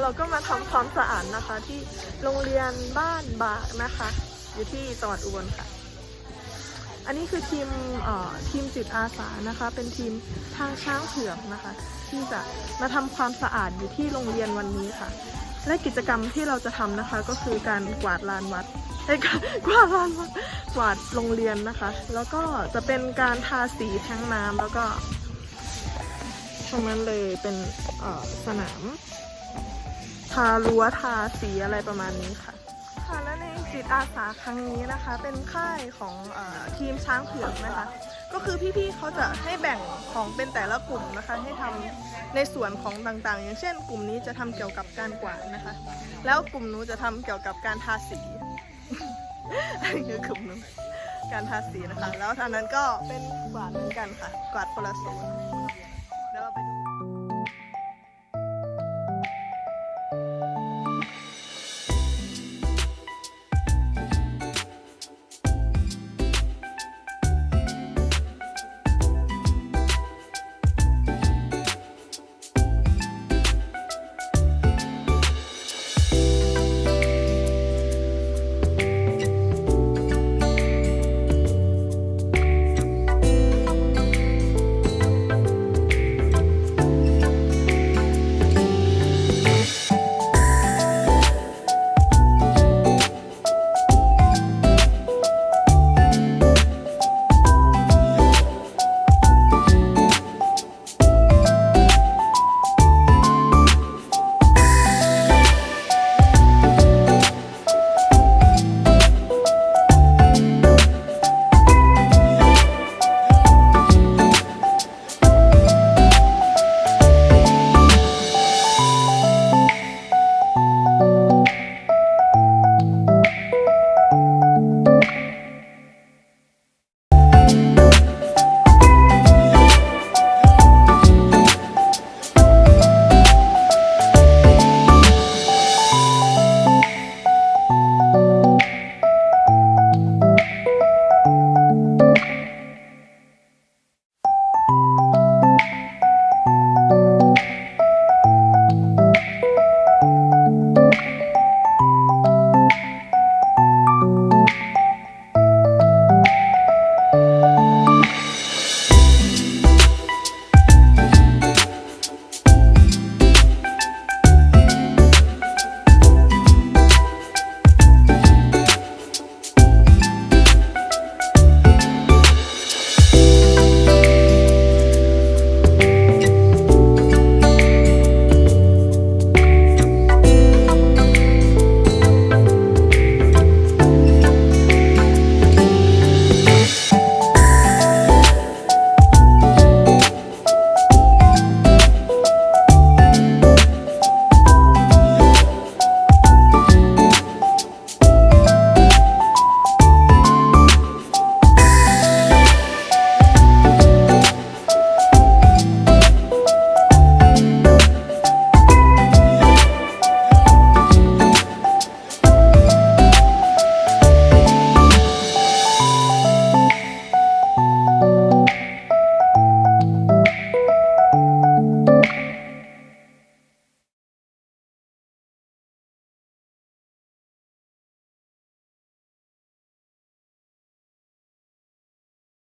เราก็มาทำความสะอาดนะคะ ที่โรงเรียนบ้านบากนะคะ อยู่ที่จังหวัดอุบลค่ะ อันนี้คือทีมออทีมจิตอาสานะคะ เป็นทีมทางช้างเผือกนะคะ ที่จะมาทำความสะอาดอยู่ที่โรงเรียนวันนี้ค่ะ และกิจกรรมที่เราจะทำนะคะ ก็คือการกวาดลานวัดไอ้กวาดลานวัดกวาดโรงเรียนนะคะ แล้วก็จะเป็นการทาสีแทงน้ำแล้วก็ตรงนั้นเลยเป็นสนาม ทารั้วทาสีอะไรประมาณนี้ค่ะ ค่ะและในจิตอาสาครั้งนี้นะคะ เป็นค่ายของอทีมช้างเผือกนะคะ ก็คือพี่ๆเขาจะให้แบ่งของเป็นแต่ละกลุ่มนะคะ ให้ทำในส่วนของต่างๆ อย่างเช่น กลุ่มนี้จะทำเกี่ยวกับการกวาดนะคะ แล้วกลุ่มนู้จะทำเกี่ยวกับการทาสีอันนี้คือกลุ่มนู้การทาสีนะคะ แล้วทางนั้นก็เป็นกวาดเหมือนกันค่ะ กวาดคนละโซน